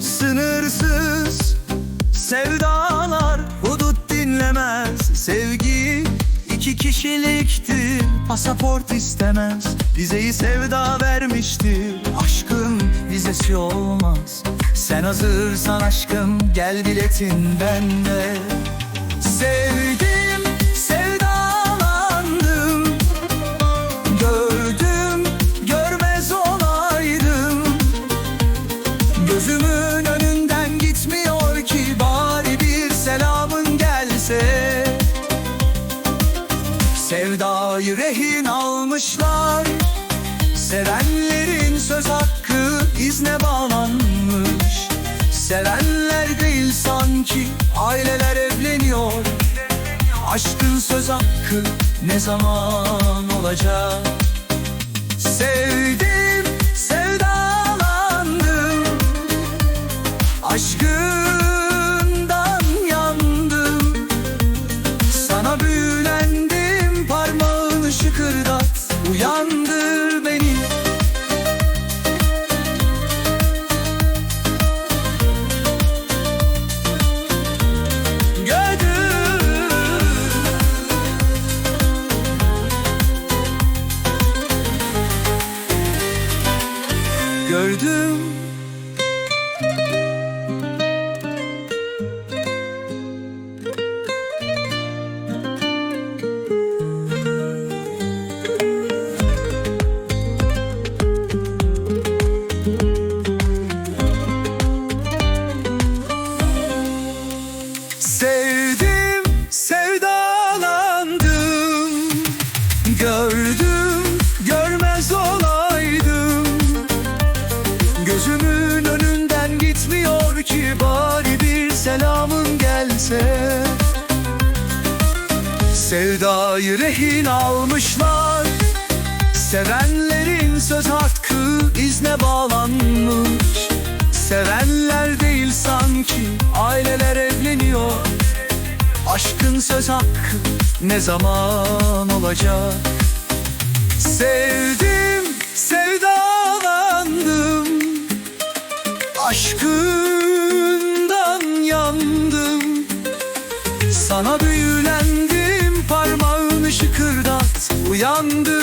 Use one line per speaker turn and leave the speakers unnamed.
Sınırsız sevdalar hudut dinlemez Sevgi iki kişiliktir pasaport istemez Vizeyi sevda vermiştir aşkın vizesi olmaz Sen hazırsan aşkım gel biletin bende. Sevdim sevdalandım Gördüm görmez olaydım. Gözümün Sevdayı rehin almışlar. Sevenlerin söz hakkı izne bağlanmış. Sevenler değil sanki aileler evleniyor. Aşkın söz hakkı ne zaman olacak? Sevdim, sevdalandım. Aşkından yandım. Sana büyülendim Gördüm. Sevdim, Sevdayı rehin almışlar. Sevenlerin söz hakkı izne bağlanmış. Sevenler değil sanki aileler evleniyor. Aşkın söz hakkı ne zaman olacak? Sevdim, sevdalandım. Aşkından yandım. Sana büyük Yandı